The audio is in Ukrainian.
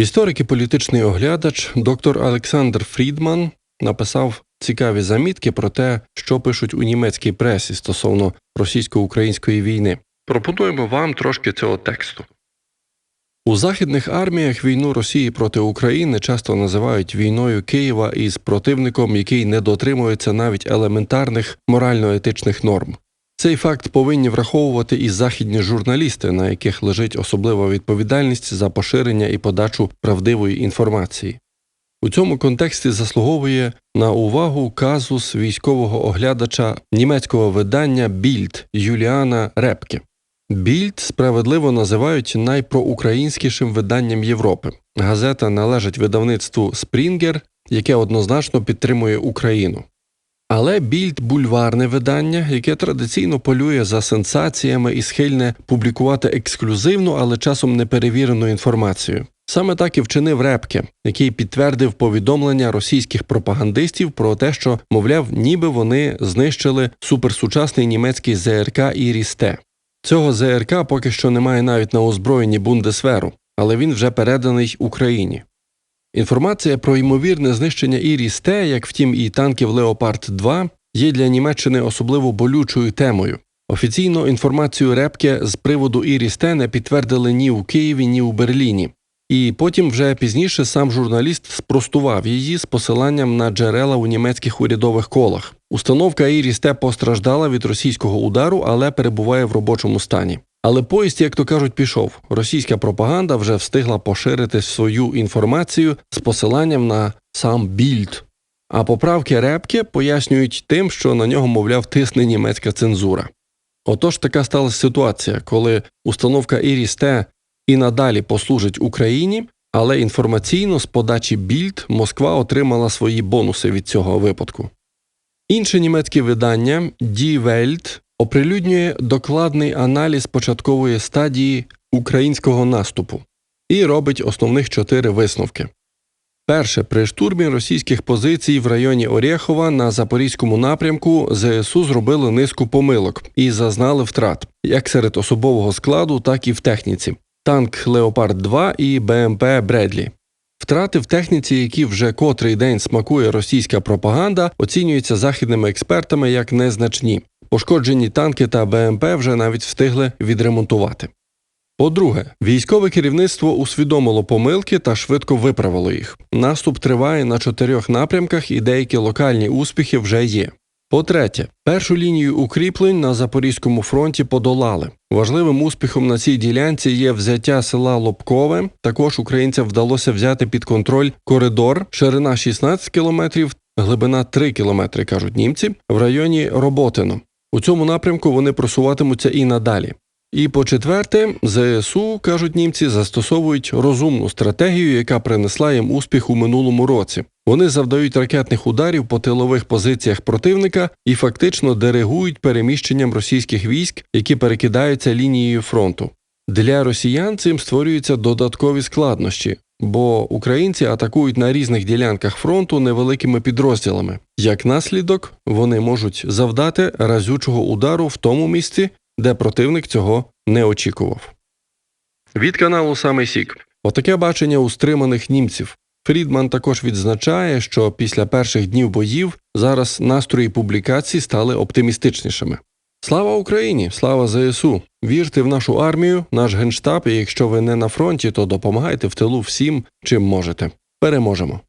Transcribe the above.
Історик і політичний оглядач доктор Олександр Фрідман написав цікаві замітки про те, що пишуть у німецькій пресі стосовно російсько-української війни. Пропонуємо вам трошки цього тексту. У західних арміях війну Росії проти України часто називають війною Києва із противником, який не дотримується навіть елементарних морально-етичних норм. Цей факт повинні враховувати і західні журналісти, на яких лежить особлива відповідальність за поширення і подачу правдивої інформації. У цьому контексті заслуговує на увагу казус військового оглядача німецького видання Більд Юліана Репке. Більд справедливо називають найпроукраїнськішим виданням Європи. Газета належить видавництву Спрінгер, яке однозначно підтримує Україну. Але більд бульварне видання, яке традиційно полює за сенсаціями і схильне публікувати ексклюзивну, але часом неперевірену інформацію. Саме так і вчинив Репке, який підтвердив повідомлення російських пропагандистів про те, що, мовляв, ніби вони знищили суперсучасний німецький ЗРК Ірісте. Цього ЗРК поки що немає навіть на озброєнні Бундесверу, але він вже переданий Україні. Інформація про ймовірне знищення Іріс-Т, як втім і танків Леопард 2 є для Німеччини особливо болючою темою. Офіційно інформацію Репке з приводу Іріс-Т не підтвердили ні у Києві, ні у Берліні. І потім вже пізніше сам журналіст спростував її з посиланням на джерела у німецьких урядових колах. Установка Іріс-Т постраждала від російського удару, але перебуває в робочому стані. Але поїзд, як то кажуть, пішов. Російська пропаганда вже встигла поширити свою інформацію з посиланням на сам більд. А поправки Репке пояснюють тим, що на нього, мовляв, тисне німецька цензура. Отож така сталася ситуація, коли установка Іріс-Т і надалі послужить Україні, але інформаційно з подачі більд Москва отримала свої бонуси від цього випадку. Інше німецьке видання Die Welt оприлюднює докладний аналіз початкової стадії українського наступу і робить основних чотири висновки. Перше, при штурмі російських позицій в районі Орєхова на запорізькому напрямку ЗСУ зробили низку помилок і зазнали втрат як серед особового складу, так і в техніці. Танк Леопард 2 і БМП Бредлі. Втрати в техніці, які вже котрий день смакує російська пропаганда, оцінюються західними експертами як незначні. Пошкоджені танки та БМП вже навіть встигли відремонтувати. По-друге, військове керівництво усвідомило помилки та швидко виправило їх. Наступ триває на чотирьох напрямках і деякі локальні успіхи вже є. По-третє, першу лінію укріплень на Запорізькому фронті подолали. Важливим успіхом на цій ділянці є взяття села Лобкове. Також українцям вдалося взяти під контроль коридор, ширина 16 кілометрів, глибина 3 кілометри, кажуть німці, в районі Роботино. У цьому напрямку вони просуватимуться і надалі. І по четверте, ЗСУ, кажуть німці, застосовують розумну стратегію, яка принесла їм успіх у минулому році. Вони завдають ракетних ударів по тилових позиціях противника і фактично диригують переміщенням російських військ, які перекидаються лінією фронту. Для росіян цим створюються додаткові складнощі, бо українці атакують на різних ділянках фронту невеликими підрозділами. Як наслідок, вони можуть завдати разючого удару в тому місці, де противник цього не очікував. Від каналу Самий Сік. Отаке бачення у стриманих німців. Фрідман також відзначає, що після перших днів боїв зараз настрої публікацій стали оптимістичнішими. Слава Україні! Слава ЗСУ! Вірте в нашу армію, наш генштаб, і якщо ви не на фронті, то допомагайте в тилу всім, чим можете. Переможемо!